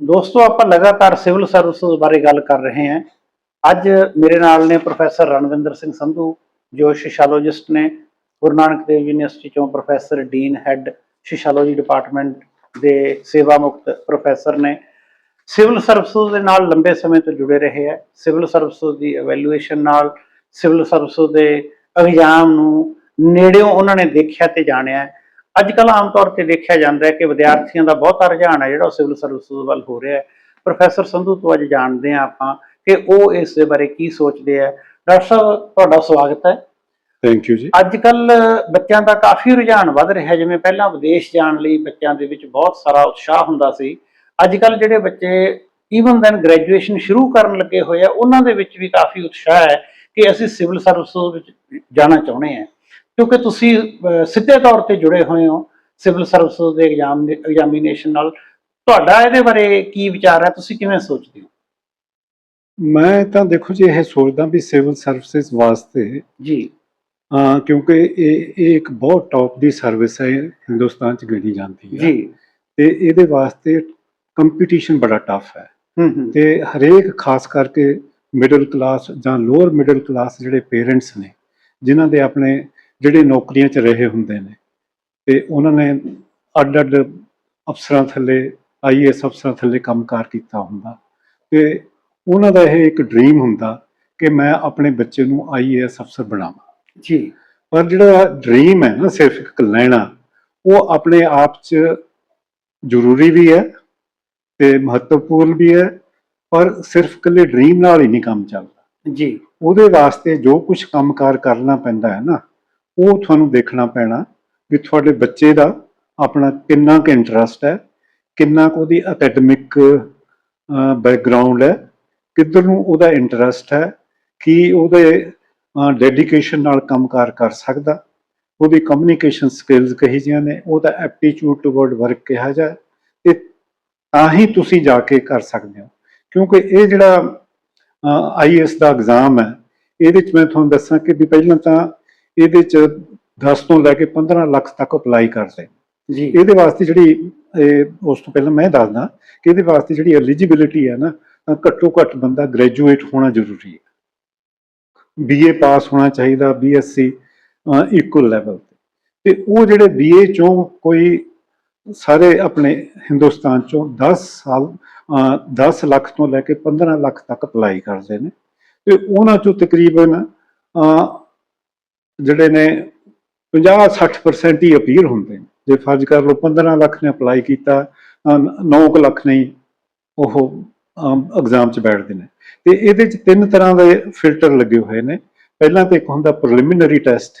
ਦੋਸਤੋ, ਆਪਾਂ ਲਗਾਤਾਰ ਸਿਵਲ ਸਰਵਿਸਿਜ਼ ਬਾਰੇ ਗੱਲ ਕਰ ਰਹੇ ਹਾਂ। ਅੱਜ ਮੇਰੇ ਨਾਲ ਨੇ ਪ੍ਰੋਫੈਸਰ ਰਣਵਿੰਦਰ ਸਿੰਘ ਸੰਧੂ ਜੋ ਸ਼ਿਸ਼ਾਲੋਜਿਸਟ ਨੇ, ਗੁਰੂ ਨਾਨਕ ਦੇਵ ਯੂਨੀਵਰਸਿਟੀ ਚੋਂ ਪ੍ਰੋਫੈਸਰ ਡੀਨ ਹੈੱਡ ਸ਼ਿਸ਼ਾਲੋਜੀ ਡਿਪਾਰਟਮੈਂਟ ਦੇ ਸੇਵਾ ਮੁਕਤ ਪ੍ਰੋਫੈਸਰ ਨੇ। ਸਿਵਲ ਸਰਵਿਸਿਜ਼ ਦੇ ਨਾਲ ਲੰਬੇ ਸਮੇਂ ਤੋਂ ਜੁੜੇ ਰਹੇ ਹੈ ਸਿਵਲ ਸਰਵਿਸਿਜ਼ ਦੀ ਇਵੈਲੂਏਸ਼ਨ ਨਾਲ, ਸਿਵਲ ਸਰਵਿਸਿਜ਼ ਦੇ ਐਗਜ਼ਾਮ ਨੂੰ ਨੇੜਿਓਂ ਉਹਨਾਂ ਨੇ ਦੇਖਿਆ ਤੇ ਜਾਣਿਆ। ਅੱਜ ਕੱਲ੍ਹ ਆਮ ਤੌਰ ਤੇ ਦੇਖਿਆ ਜਾਂਦਾ ਹੈ ਕਿ ਵਿਦਿਆਰਥੀਆਂ ਦਾ ਬਹੁਤਾ ਰੁਝਾਨ ਹੈ ਜਿਹੜਾ ਉਹ ਸਿਵਲ ਸਰਵਿਸਿਜ਼ ਵੱਲ ਹੋ ਰਿਹਾ ਹੈ। ਪ੍ਰੋਫੈਸਰ ਸੰਧੂ ਤੋਂ ਅੱਜ ਜਾਣਦੇ ਹਾਂ ਆਪਾਂ ਕਿ ਉਹ ਇਸ ਦੇ ਬਾਰੇ ਕੀ ਸੋਚਦੇ ਆ। ਡਾਕਟਰ ਸਾਹਿਬ ਤੁਹਾਡਾ ਸਵਾਗਤ ਹੈ। ਥੈਂਕ ਯੂ ਜੀ। ਅੱਜ ਕੱਲ ਬੱਚਿਆਂ ਦਾ ਕਾਫੀ ਰੁਝਾਨ ਵੱਧ ਰਿਹਾ ਜਿਵੇਂ ਪਹਿਲਾਂ ਵਿਦੇਸ਼ ਜਾਣ ਲਈ ਬੱਚਿਆਂ ਦੇ ਵਿੱਚ ਬਹੁਤ ਸਾਰਾ ਉਤਸ਼ਾਹ ਹੁੰਦਾ ਸੀ। ਅੱਜ ਕੱਲ ਜਿਹੜੇ ਬੱਚੇ ਈਵਨ ਦੈਨ ਗ੍ਰੈਜੂਏਸ਼ਨ ਸ਼ੁਰੂ ਕਰਨ ਲੱਗੇ ਹੋਏ ਆ ਉਹਨਾਂ ਦੇ ਵਿੱਚ ਵੀ ਕਾਫੀ ਉਤਸ਼ਾਹ ਹੈ ਕਿ ਅਸੀਂ ਸਿਵਲ ਸਰਵਿਸ ਵਿੱਚ ਜਾਣਾ ਚਾਹੁੰਦੇ ਹਾਂ। ਕਿਉਂਕਿ ਤੁਸੀਂ ਸਿੱਧੇ ਤੌਰ ਤੇ ਜੁੜੇ ਹੋਏ ਹੋ ਸਿਵਲ ਸਰਵਿਸ ਦੇ ਐਗਜ਼ਾਮ ਐਗਜ਼ਾਮੀਨੇਸ਼ਨ ਨਾਲ। ਤੁਹਾਡਾ ਇਹਦੇ ਬਾਰੇ ਕੀ ਵਿਚਾਰ ਹੈ? ਤੁਸੀਂ ਕਿਵੇਂ ਸੋਚਦੇ ਹੋ? ਮੈਂ ਤਾਂ ਦੇਖੋ ਜੀ ਇਹ ਸੋਚਦਾ ਵੀ ਸਿਵਲ ਸਰਵਿਸਿਜ਼ ਵਾਸਤੇ ਜੀ। ਅਹ, ਕਿਉਂਕਿ ਇਹ ਇਹ ਇੱਕ ਬਹੁਤ ਟੌਪ ਦੀ ਸਰਵਿਸ ਹੈ ਹਿੰਦੁਸਤਾਨ ਚ ਗਿਣੀ ਜਾਂਦੀ ਹੈ। ਜੀ। ਤੇ ਇਹਦੇ ਵਾਸਤੇ ਕੰਪੀਟੀਸ਼ਨ ਬੜਾ ਟਫ ਹੈ। ਹੂੰ ਹੂੰ। ਤੇ ਹਰੇਕ ਖਾਸ ਕਰਕੇ ਮਿਡਲ ਕਲਾਸ ਜਾਂ ਲੋਅਰ ਮਿਡਲ ਕਲਾਸ ਜਿਹੜੇ ਪੇਰੈਂਟਸ ਨੇ ਜਿਨ੍ਹਾਂ ਦੇ ਆਪਣੇ ਜਿਹੜੇ ਨੌਕਰੀਆਂ 'ਚ ਰਹੇ ਹੁੰਦੇ ਨੇ। ਤੇ ਉਹਨਾਂ ਨੇ ਅੱਡ ਅੱਡ ਅਫਸਰਾਂ ਥੱਲੇ ਆਈਏਐਸ ਅਫਸਰਾਂ ਥੱਲੇ ਕੰਮਕਾਰ ਕੀਤਾ ਹੁੰਦਾ। ਤੇ ਉਹਨਾਂ ਦਾ ਇਹ ਇੱਕ ਡ੍ਰੀਮ ਹੁੰਦਾ ਕਿ ਮੈਂ ਆਪਣੇ ਬੱਚੇ ਨੂੰ ਆਈਏਐਸ ਅਫਸਰ ਬਣਾਵਾਂ। ਜੀ। ਪਰ ਜਿਹੜਾ ਡ੍ਰੀਮ ਹੈ ਨਾ ਸਿਰਫ ਇੱਕ ਲੈਣਾ ਉਹ ਆਪਣੇ ਆਪ 'ਚ ਜ਼ਰੂਰੀ ਵੀ ਹੈ ਤੇ ਮਹੱਤਵਪੂਰਨ ਵੀ ਹੈ ਪਰ ਸਿਰਫ ਇਕੱਲੇ ਡ੍ਰੀਮ ਨਾਲ ਹੀ ਨਹੀਂ ਕੰਮ ਚੱਲਦਾ। ਜੀ। ਉਹਦੇ ਵਾਸਤੇ ਜੋ ਕੁਝ ਕੰਮਕਾਰ ਕਰਨਾ ਪੈਂਦਾ ਹੈ ਨਾ ਉਹ ਤੁਹਾਨੂੰ ਦੇਖਣਾ ਪੈਣਾ ਵੀ ਤੁਹਾਡੇ ਬੱਚੇ ਦਾ ਆਪਣਾ ਕਿੰਨਾ ਕੁ ਇੰਟਰਸਟ ਹੈ, ਕਿੰਨਾ ਕੁ ਉਹਦੀ ਅਕੈਡਮਿਕ ਬੈਕਗ੍ਰਾਉਂਡ ਹੈ, ਕਿੱਧਰ ਨੂੰ ਉਹਦਾ ਇੰਟਰਸਟ ਹੈ, ਕੀ ਉਹਦੇ ਡੈਡੀਕੇਸ਼ਨ ਨਾਲ ਕੰਮਕਾਰ ਕਰ ਸਕਦਾ। ਉਹਦੀ ਕਮਿਊਨੀਕੇਸ਼ਨ ਸਕਿੱਲਸ ਕਹੀ ਜਿਹੀਆਂ ਨੇ, ਉਹਦਾ ਐਪਟੀਟਿਊਡ ਟੁਵਰਡ ਵਰਕ ਕਿਹਾ ਜਾਏ, ਤੇ ਤਾਂ ਹੀ ਤੁਸੀਂ ਜਾ ਕੇ ਕਰ ਸਕਦੇ ਹੋ। ਕਿਉਂਕਿ ਇਹ ਜਿਹੜਾ ਆਈਐਸ ਦਾ ਐਗਜ਼ਾਮ ਹੈ, ਇਹਦੇ ਚ ਮੈਂ ਤੁਹਾਨੂੰ ਦੱਸਾਂ ਕਿ ਵੀ ਪਹਿਲਾਂ ਤਾਂ ਇਹਦੇ ਚ 10 ਤੋਂ ਲੈ ਕੇ 15 ਲੱਖ ਤੱਕ ਅਪਲਾਈ ਕਰਦੇ। ਜੀ। ਇਹਦੇ ਵਾਸਤੇ ਜਿਹੜੀ ਉਸ ਤੋਂ ਪਹਿਲਾਂ ਮੈਂ ਦੱਸਦਾ ਕਿ ਇਹਦੇ ਵਾਸਤੇ ਜਿਹੜੀ ਐਲੀਜੀਬਿਲਿਟੀ ਹੈ ਨਾ ਘੱਟੋ ਘੱਟ ਬੰਦਾ ਗ੍ਰੈਜੂਏਟ ਹੋਣਾ ਜ਼ਰੂਰੀ ਹੈ। ਬੀਏ ਪਾਸ ਹੋਣਾ ਚਾਹੀਦਾ ਬੀਐਸਸੀ ਇਕੁਅਲ ਲੈਵਲ ਤੇ। ਤੇ ਉਹ ਜਿਹੜੇ ਬੀਏ ਚੋਂ ਕੋਈ ਸਾਰੇ ਆਪਣੇ ਹਿੰਦੁਸਤਾਨ ਚੋਂ 10 ਸਾਲ ਅਹ 10 ਲੱਖ ਤੋਂ ਲੈ ਕੇ 15 ਲੱਖ ਤੱਕ ਅਪਲਾਈ ਕਰਦੇ ਨੇ। ਤੇ ਉਹਨਾਂ ਚੋਂ ਤਕਰੀਬਨ ਜਿਹੜੇ ਨੇ 50-60% ਹੀ ਅਪੀਅਰ ਹੁੰਦੇ ਨੇ। ਜੇ ਫਰਜ਼ ਕਰ ਲਓ 15 ਲੱਖ ਨੇ ਅਪਲਾਈ ਕੀਤਾ 9 ਲੱਖ ਨੇ ਉਹ ਐਗਜ਼ਾਮ 'ਚ ਬੈਠਦੇ ਨੇ। ਤੇ ਇਹਦੇ 'ਚ ਤਿੰਨ ਤਰ੍ਹਾਂ ਦੇ ਫਿਲਟਰ ਲੱਗੇ ਹੋਏ ਨੇ। ਪਹਿਲਾਂ ਤਾਂ ਇੱਕ ਹੁੰਦਾ ਪ੍ਰੀਲਿਮਿਨਰੀ ਟੈਸਟ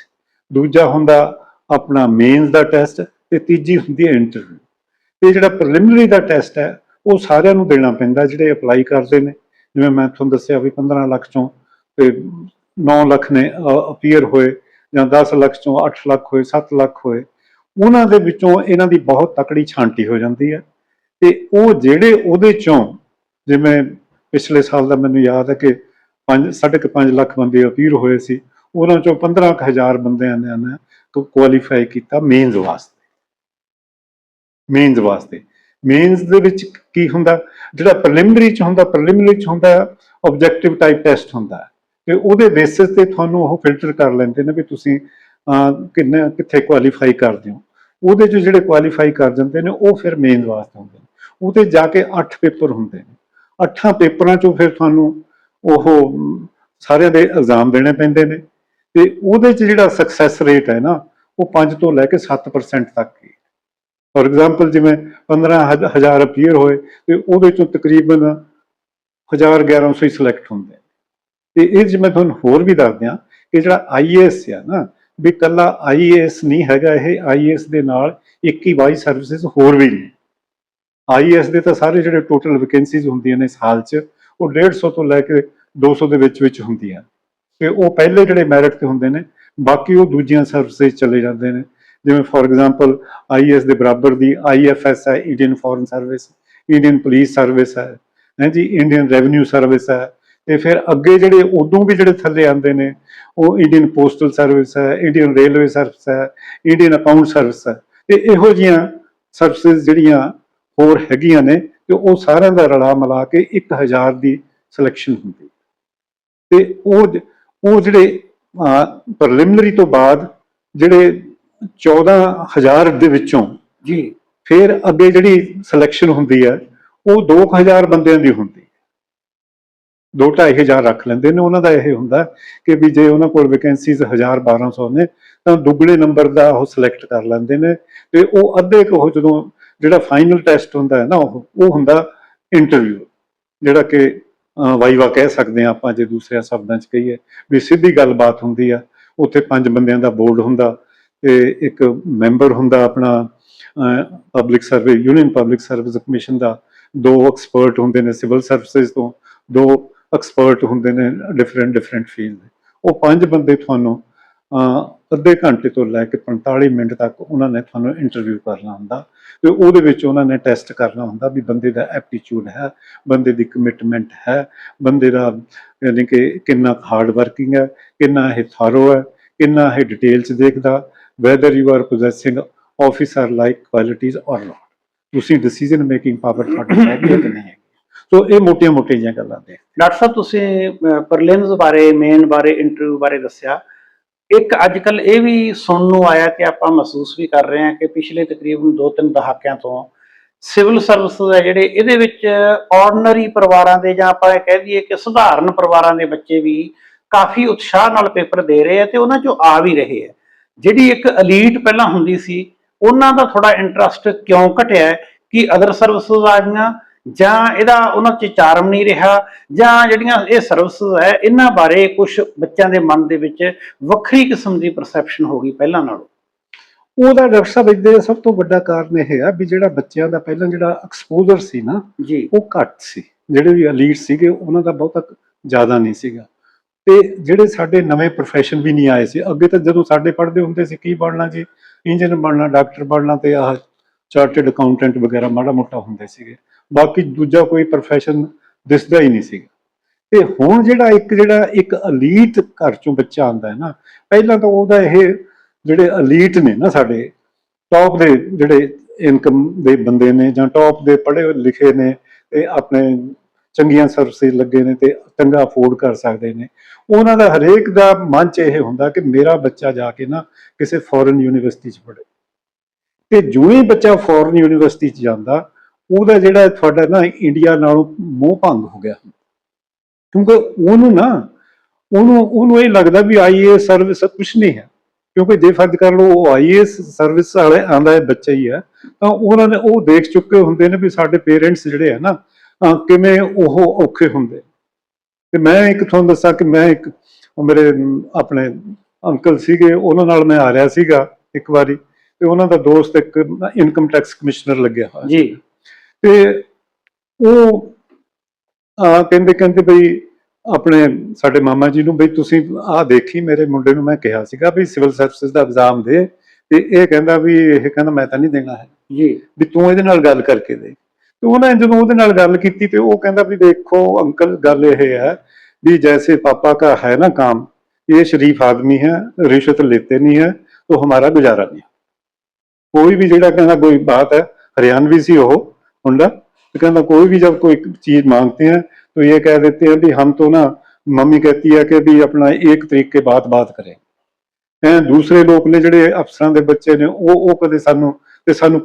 ਦੂਜਾ ਹੁੰਦਾ ਆਪਣਾ ਮੇਨਸ ਦਾ ਟੈਸਟ ਤੇ ਤੀਜੀ ਹੁੰਦੀ ਹੈ ਇੰਟਰਵਿਊ ਤੇ ਜਿਹੜਾ ਪ੍ਰੀਲਿਮਿਨਰੀ ਦਾ ਟੈਸਟ ਹੈ, ਉਹ ਸਾਰਿਆਂ ਨੂੰ ਦੇਣਾ ਪੈਂਦਾ ਜਿਹੜੇ ਅਪਲਾਈ ਕਰਦੇ ਨੇ। ਜਿਵੇਂ ਮੈਂ ਤੁਹਾਨੂੰ ਦੱਸਿਆ ਵੀ 15 ਲੱਖ ਚੋਂ ਤੇ 9 ਲੱਖ ਨੇ ਅਪੀਅਰ ਹੋਏ। ਜਾਂ 10 ਲੱਖ ਚੋਂ 8 ਲੱਖ ਹੋਏ 7 ਲੱਖ ਹੋਏ, ਉਹਨਾਂ ਦੇ ਵਿੱਚੋਂ ਇਹਨਾਂ ਦੀ ਬਹੁਤ ਤਕੜੀ ਛਾਂਟੀ ਹੋ ਜਾਂਦੀ ਹੈ। ਤੇ ਉਹ ਜਿਹੜੇ ਉਹਦੇ ਚੋਂ, ਜਿਵੇਂ ਪਿਛਲੇ ਸਾਲ ਦਾ ਮੈਨੂੰ ਯਾਦ ਹੈ ਕਿ 5 5.5 ਲੱਖ ਬੰਦੇ ਅਪੀਅਰ ਹੋਏ ਸੀ, ਉਹਨਾਂ ਚੋਂ 15000 ਬੰਦਿਆਂ ਨੇ ਨੇ ਕੁਆਲੀਫਾਈ ਕੀਤਾ ਮੇਨਸ ਵਾਸਤੇ। ਮੇਨਸ ਵਾਸਤੇ। ਮੇਨਸ ਦੇ ਵਿੱਚ ਕੀ ਹੁੰਦਾ? ਜਿਹੜਾ ਪ੍ਰੀਲਿਮਿਨਰੀ ਚ ਹੁੰਦਾ ਪ੍ਰੀਲਿਮਿਨਰੀ ਚ ਹੁੰਦਾ ਆਬਜੈਕਟਿਵ ਟਾਈਪ ਟੈਸਟ ਹੁੰਦਾ। ਤੇ ਉਹਦੇ ਬੇਸਿਸ ਤੇ ਤੁਹਾਨੂੰ ਉਹ ਫਿਲਟਰ ਕਰ ਲੈਂਦੇ ਨੇ ਵੀ ਤੁਸੀਂ ਕਿੰਨੇ, ਕਿੱਥੇ ਕੁਆਲੀਫਾਈ ਕਰਦੇ ਹੋ। ਉਹਦੇ ਚ ਜਿਹੜੇ ਕੁਆਲੀਫਾਈ ਕਰ ਜਾਂਦੇ ਨੇ, ਉਹ ਫਿਰ ਮੇਨ ਵਾਸਤੇ ਹੁੰਦੇ ਨੇ। ਉਹਦੇ ਜਾ ਕੇ 8 ਪੇਪਰ ਹੁੰਦੇ ਨੇ। ਅੱਠਾਂ ਪੇਪਰਾਂ ਚੋਂ ਫਿਰ ਤੁਹਾਨੂੰ ਉਹ, ਸਾਰਿਆਂ ਦੇ ਇਗਜ਼ਾਮ ਦੇਣੇ ਪੈਂਦੇ ਨੇ। ਤੇ ਉਹਦੇ ਚ ਜਿਹੜਾ ਸਕਸੈਸ ਰੇਟ ਹੈ ਨਾ, ਉਹ 5 ਤੋਂ ਲੈ ਕੇ 7% ਤੱਕ ਹੀ। ਫੋਰ ਐਗਜ਼ਾਮਪਲ ਜਿਵੇਂ 15000 ਅਪੀਅਰ ਹੋਏ, ਤੇ ਉਹਦੇ ਚੋਂ ਤਕਰੀਬਨ 1000 1100 ਹੀ ਸਿਲੈਕਟ ਹੁੰਦੇ ਨੇ। ਤੇ ਇਹ 'ਚ ਮੈਂ ਤੁਹਾਨੂੰ ਹੋਰ ਵੀ ਦੱਸ ਦਿਆਂ ਕਿ ਜਿਹੜਾ ਆਈਏਐਸ ਆ ਨਾ, ਵੀ ਕੱਲਾ ਆਈਏਐਸ ਨਹੀਂ ਹੈਗਾ, ਇਹ ਆਈਏਐਸ ਦੇ ਨਾਲ 21 22 ਸਰਵਿਸਿਜ਼ ਹੋਰ ਵੀ ਨੇ। ਆਈਏਐਸ ਦੇ ਤਾਂ ਸਾਰੇ ਜਿਹੜੇ ਟੋਟਲ ਵੈਕੈਂਸੀਜ਼ ਹੁੰਦੀਆਂ ਨੇ ਸਾਲ 'ਚ, ਉਹ 150 ਤੋਂ ਲੈ ਕੇ 200 ਦੇ ਵਿੱਚ ਵਿੱਚ ਹੁੰਦੀਆਂ। ਤੇ ਉਹ ਪਹਿਲੇ ਜਿਹੜੇ ਮੈਰਿਟ ਤੇ ਹੁੰਦੇ ਨੇ, ਬਾਕੀ ਉਹ ਦੂਜੀਆਂ ਸਰਵਿਸਿਜ਼ ਚਲੇ ਜਾਂਦੇ ਨੇ। ਜਿਵੇਂ ਫੋਰ ਐਗਜ਼ਾਮਪਲ ਆਈਐਸ ਦੇ ਬਰਾਬਰ ਦੀ ਆਈਐਫਐਸ ਹੈ Indian foreign service Indian police service ਹੈ ਹੈ ਜੀ ਇੰਡੀਅਨ ਰੈਵਨਿਊ ਸਰਵਿਸ ਹੈ ਤੇ ਫਿਰ ਅੱਗੇ ਜਿਹੜੇ ਉਦੋਂ ਵੀ ਜਿਹੜੇ ਥੱਲੇ ਆਉਂਦੇ ਨੇ ਉਹ ਇੰਡੀਅਨ ਪੋਸਟਲ ਸਰਵਿਸ ਹੈ ਇੰਡੀਅਨ ਰੇਲਵੇ ਸਰਵਿਸ ਹੈ ਇੰਡੀਅਨ ਅਕਾਊਂਟ ਸਰਵਿਸ ਹੈ ਤੇ ਇਹੋ ਜੀਆਂ ਸਰਵਿਸਿਜ਼ ਜਿਹੜੀਆਂ ਹੋਰ ਹੈਗੀਆਂ ਨੇ ਤੇ ਉਹ ਸਾਰਿਆਂ ਦਾ ਰਲਾ ਮਿਲਾ ਕੇ 1000 ਦੀ ਸਿਲੈਕਸ਼ਨ ਹੁੰਦੀ ਤੇ ਉਹ ਉਹ ਜਿਹੜੇ ਪ੍ਰੀਲਿਮਿਨਰੀ ਤੋਂ ਬਾਅਦ ਜਿਹੜੇ 14000 ਦੇ ਵਿੱਚੋਂ ਜੀ। ਫਿਰ ਅੱਗੇ ਜਿਹੜੀ ਸਿਲੈਕਸ਼ਨ ਹੁੰਦੀ ਹੈ ਉਹ 2000 ਬੰਦਿਆਂ ਦੀ ਹੁੰਦੀ ਦੋ ਢਾਈ ਹਜ਼ਾਰ ਰੱਖ ਲੈਂਦੇ ਨੇ ਉਹਨਾਂ ਦਾ ਇਹ ਹੁੰਦਾ ਕਿ ਵੀ ਜੇ ਉਹਨਾਂ ਕੋਲ ਵੈਕੈਂਸੀਜ਼ 1000 1200 ਨੇ ਤਾਂ ਦੁੱਗਣੇ ਨੰਬਰ ਦਾ ਉਹ ਸਿਲੈਕਟ ਕਰ ਲੈਂਦੇ ਨੇ ਤੇ ਉਹ ਅੱਧੇ ਕੁ ਜਦੋਂ ਜਿਹੜਾ ਫਾਈਨਲ ਟੈਸਟ ਹੁੰਦਾ ਹੈ ਨਾ ਉਹ ਉਹ ਹੁੰਦਾ ਇੰਟਰਵਿਊ ਜਿਹੜਾ ਕਿ ਅਹ, ਵਾਈਵਾ ਕਹਿ ਸਕਦੇ ਆ ਆਪਾਂ ਜੇ ਦੂਸਰੇ ਸ਼ਬਦਾਂ 'ਚ ਕਹੀਏ ਵੀ ਸਿੱਧੀ ਗੱਲਬਾਤ ਹੁੰਦੀ ਆ ਉੱਥੇ ਪੰਜ ਬੰਦਿਆਂ ਦਾ ਬੋਰਡ ਹੁੰਦਾ ਤੇ ਇੱਕ ਮੈਂਬਰ ਹੁੰਦਾ ਆਪਣਾ public service union public service commission ਦਾ ਦੋ ਐਕਸਪਰਟ ਹੁੰਦੇ ਨੇ ਸਿਵਲ ਸਰਵਿਸਿਜ਼ ਤੋਂ ਦੋ ਐਕਸਪਰਟ ਹੁੰਦੇ ਨੇ ਡਿਫਰੈਂਟ ਡਿਫਰੈਂਟ ਫੀਲਡ ਦੇ। ਉਹ ਪੰਜ ਬੰਦੇ ਤੁਹਾਨੂੰ ਅੱਧੇ ਘੰਟੇ ਤੋਂ ਲੈ ਕੇ 45 ਮਿੰਟ ਤੱਕ ਉਹਨਾਂ ਨੇ ਤੁਹਾਨੂੰ ਇੰਟਰਵਿਊ ਕਰਨਾ ਹੁੰਦਾ। ਤੇ ਉਹਦੇ ਵਿੱਚ ਉਹਨਾਂ ਨੇ ਟੈਸਟ ਕਰਨਾ ਹੁੰਦਾ ਵੀ ਬੰਦੇ ਦਾ ਐਪਟੀਚੂਡ ਹੈ, ਬੰਦੇ ਦੀ ਕਮਿਟਮੈਂਟ ਹੈ, ਬੰਦੇ ਦਾ ਯਾਨੀ ਕਿ ਕਿੰਨਾ ਹਾਰਡ ਵਰਕਿੰਗ ਹੈ, ਕਿੰਨਾ ਇਹ ਥਾਰੋ ਹੈ, ਕਿੰਨਾ ਇਹ ਡਿਟੇਲ ਚ ਦੇਖਦਾ whether you are possessing officer like qualities or not ਤੁਸੀਂ ਡਿਸੀਜਨ ਮੇਕਿੰਗ ਪਾਵਰ ਤੁਹਾਡੀ ਹੈ ਕਿ ਨਹੀਂ ਹੈਗੀ ਸੋ ਇਹ ਮੋਟੀਆਂ ਮੋਟੀਆਂ ਜਿਹੀਆਂ ਗੱਲਾਂ ਨੇ। ਡਾਕਟਰ ਸਾਹਿਬ, ਤੁਸੀਂ ਪ੍ਰੀਲਿਮਸ ਬਾਰੇ, ਮੇਨ ਬਾਰੇ, ਇੰਟਰਵਿਊ ਬਾਰੇ ਦੱਸਿਆ। ਇੱਕ ਅੱਜ ਕੱਲ ਇਹ ਵੀ ਸੁਣਨ ਨੂੰ ਆਇਆ ਕਿ ਆਪਾਂ ਮਹਿਸੂਸ ਵੀ ਕਰ ਰਹੇ ਹਾਂ ਕਿ ਪਿਛਲੇ ਤਕਰੀਬਨ 2-3 ਦਹਾਕਿਆਂ ਤੋਂ ਸਿਵਲ ਸਰਵਿਸ ਹੈ ਜਿਹੜੇ ਇਹਦੇ ਵਿੱਚ ਆਰਡੀਨਰੀ ਪਰਿਵਾਰਾਂ ਦੇ ਜਾਂ ਆਪਾਂ ਇਹ ਕਹਿ ਦਈਏ ਕਿ ਸਧਾਰਨ ਪਰਿਵਾਰਾਂ ਦੇ ਬੱਚੇ ਵੀ ਕਾਫੀ ਉਤਸ਼ਾਹ ਨਾਲ ਪੇਪਰ ਦੇ ਰਹੇ ਆ ਤੇ ਉਹਨਾਂ ਚੋਂ ਆ ਵੀ ਰਹੇ ਆ। ਜਿਹੜੀ ਇੱਕ ਐਲੀਟ ਪਹਿਲਾਂ ਹੁੰਦੀ ਸੀ, ਉਹਨਾਂ ਦਾ ਥੋੜਾ ਇੰਟਰਸਟ ਕਿਉਂ ਘਟਿਆ ਕਿ ਅਦਰ ਸਰਵਿਸਿਜ਼ ਆ ਗਈਆਂ? ਜਾਂ ਇਹਦਾ ਉਹਨਾਂ 'ਚ ਚਾਰਮ ਨਹੀਂ ਰਿਹਾ ਜਾਂ ਜਿਹੜੀਆਂ ਇਹ ਸਰਵਿਸਿਜ਼ ਹੈ ਇਹਨਾਂ ਬਾਰੇ ਕੁਝ ਬੱਚਿਆਂ ਦੇ ਮਨ ਦੇ ਵਿੱਚ ਵੱਖਰੀ ਕਿਸਮ ਦੀ ਪਰਸੈਪਸ਼ਨ ਹੋ ਗਈ ਪਹਿਲਾਂ ਨਾਲੋਂ। ਉਹਦਾ ਡਾਕਟਰ ਸਾਹਿਬ ਇਹਦੇ ਸਭ ਤੋਂ ਵੱਡਾ ਕਾਰਨ ਇਹ ਹੈ ਵੀ ਜਿਹੜਾ ਬੱਚਿਆਂ ਦਾ ਪਹਿਲਾਂ ਜਿਹੜਾ ਐਕਸਪੋਜ਼ਰ ਸੀ ਨਾ ਜੀ। ਉਹ ਘੱਟ ਸੀ। ਜਿਹੜੇ ਵੀ ਐਲੀਟ ਸੀਗੇ ਉਹਨਾਂ ਦਾ ਬਹੁਤਾ ਜ਼ਿਆਦਾ ਨਹੀਂ ਸੀਗਾ। ਤੇ ਜਿਹੜੇ ਸਾਡੇ ਨਵੇਂ ਪ੍ਰੋਫੈਸ਼ਨ ਵੀ ਨਹੀਂ ਆਏ ਸੀ ਅੱਗੇ ਤਾਂ ਜਦੋਂ ਸਾਡੇ ਪੜ੍ਹਦੇ ਹੁੰਦੇ ਸੀ ਕੀ ਬਣਨਾ ਜੀ? ਇੰਜੀਨੀਅਰ ਬਣਨਾ ਡਾਕਟਰ ਬਣਨਾ ਤੇ ਆਹ ਚਾਰਟਰਡ ਅਕਾਊਂਟੈਂਟ ਵਗੈਰਾ ਮਾੜਾ ਮੋਟਾ ਹੁੰਦੇ ਸੀਗੇ। ਬਾਕੀ ਦੂਜਾ ਕੋਈ ਪ੍ਰੋਫੈਸ਼ਨ ਦਿਸਦਾ ਹੀ ਨਹੀਂ ਸੀਗਾ। ਤੇ ਹੁਣ ਜਿਹੜਾ ਇੱਕ ਜਿਹੜਾ ਇੱਕ ਅਲੀਟ ਘਰ ਚੋਂ ਬੱਚਾ ਆਉਂਦਾ ਹੈ ਨਾ, ਪਹਿਲਾਂ ਤਾਂ ਉਹਦਾ ਇਹ ਜਿਹੜੇ ਅਲੀਟ ਨੇ ਨਾ ਸਾਡੇ ਟੌਪ ਦੇ ਜਿਹੜੇ ਇਨਕਮ ਦੇ ਬੰਦੇ ਨੇ ਜਾਂ ਟੌਪ ਦੇ ਪੜ੍ਹੇ ਲਿਖੇ ਨੇ ਤੇ ਆਪਣੇ ਚੰਗੀਆਂ ਸਰਵਿਸਿਜ਼ ਲੱਗੇ ਨੇ ਤੇ ਚੰਗਾ ਅਫੋਰਡ ਕਰ ਸਕਦੇ ਨੇ। ਉਹਨਾਂ ਦਾ ਹਰੇਕ ਦਾ ਮਨ ਚ ਇਹ ਹੁੰਦਾ ਕਿ ਮੇਰਾ ਬੱਚਾ ਜਾ ਕੇ ਨਾ ਕਿਸੇ ਫੋਰਨ ਯੂਨੀਵਰਸਿਟੀ ਚ ਪੜ੍ਹੇ। ਤੇ ਜਿਉਂ ਹੀ ਬੱਚਾ ਫੋਰਨ ਯੂਨੀਵਰਸਿਟੀ ਚ ਜਾਂਦਾ, ਉਹਦਾ ਜਿਹੜਾ ਤੁਹਾਡਾ ਨਾ ਇੰਡੀਆ ਨਾਲੋਂ ਮੋਹ ਭੰਗ ਹੋ ਗਿਆ। ਕਿਉਂਕਿ ਉਹਨੂੰ ਨਾ, ਉਹਨੂੰ ਉਹਨੂੰ ਇਹ ਲੱਗਦਾ ਵੀ ਆਈਏਐਸ ਸਰਵਿਸ ਕੁਝ ਨਹੀਂ ਹੈ। ਕਿਉਂਕਿ ਜੇ ਫਰਜ਼ ਕਰ ਲਓ ਉਹ ਆਈਏਐਸ ਸਰਵਿਸ ਵਾਲੇ ਆਂਦਾ ਹੈ, ਬੱਚਾ ਹੀ ਹੈ, ਤਾਂ ਉਹਨਾਂ ਨੇ ਉਹ ਦੇਖ ਚੁੱਕੇ ਹੁੰਦੇ ਨੇ ਵੀ ਸਾਡੇ ਪੇਰੈਂਟਸ ਜਿਹੜੇ ਆ ਨਾ ਕਿਵੇਂ ਉਹ ਔਖੇ ਹੁੰਦੇ। ਤੇ ਮੈਂ ਇੱਕ ਤੁਹਾਨੂੰ ਦੱਸਾਂ ਕਿ ਮੈਂ ਇੱਕ ਮੇਰੇ ਆਪਣੇ ਅੰਕਲ ਸੀਗੇ, ਉਹਨਾਂ ਨਾਲ ਮੈਂ ਆ ਰਿਹਾ ਸੀਗਾ ਇੱਕ ਵਾਰੀ। ਤੇ ਉਹਨਾਂ ਦਾ ਦੋਸਤ ਇੱਕ ਇਨਕਮ ਟੈਕਸ ਕਮਿਸ਼ਨਰ ਲੱਗਿਆ ਹੋਇਆ ਜੀ ਤੇ ਉਹ ਆ ਕਹਿੰਦੇ ਕਹਿੰਦੇ ਬਈ ਆਪਣੇ ਸਾਡੇ ਮਾਮਾ ਜੀ ਨੂੰ ਬਈ ਤੁਸੀਂ ਆਹ ਦੇਖੀ ਮੇਰੇ ਮੁੰਡੇ ਨੂੰ ਮੈਂ ਕਿਹਾ ਸੀਗਾ ਵੀ ਸਿਵਲ ਸਰਵਿਸਿਜ਼ ਦਾ ਐਗਜ਼ਾਮ ਦੇ ਤੇ ਇਹ ਕਹਿੰਦਾ ਵੀ ਇਹ ਕਹਿੰਦਾ ਮੈਂ ਤਾਂ ਨਹੀਂ ਦੇਣਾ ਹੈ ਜੀ ਵੀ ਤੂੰ ਇਹਦੇ ਨਾਲ ਗੱਲ ਕਰਕੇ ਦੇ ਤੇ ਉਹਨੇ ਜਦੋਂ ਉਹਦੇ ਨਾਲ ਗੱਲ ਕੀਤੀ ਤੇ ਉਹ ਕਹਿੰਦਾ ਵੀ ਦੇਖੋ ਅੰਕਲ ਗੱਲ ਇਹ ਹੈ ਵੀ जैसे पापा का है ना काम ये शरीफ आदमी है रिश्वत लेते नहीं है तो हमारा गुजारा नहीं कोई भी जेड़ा कहना कोई बात है हरियाणवी सी हो मुंडा तो कहना कोई भी जब कोई चीज मांगते हैं तो ये कह देते हैं भी हम तो ना मम्मी कहती है कि भी अपना एक तरीक के बाद बात करें ਐ ਦੂਸਰੇ ਲੋਕ ਨੇ ਜਿਹੜੇ ਅਫਸਰਾਂ ਦੇ ਬੱਚੇ ਨੇ ਉਹ ਉਹ ਕਦੇ ਸਾਨੂੰ ਤੇ ਸਾਨੂੰ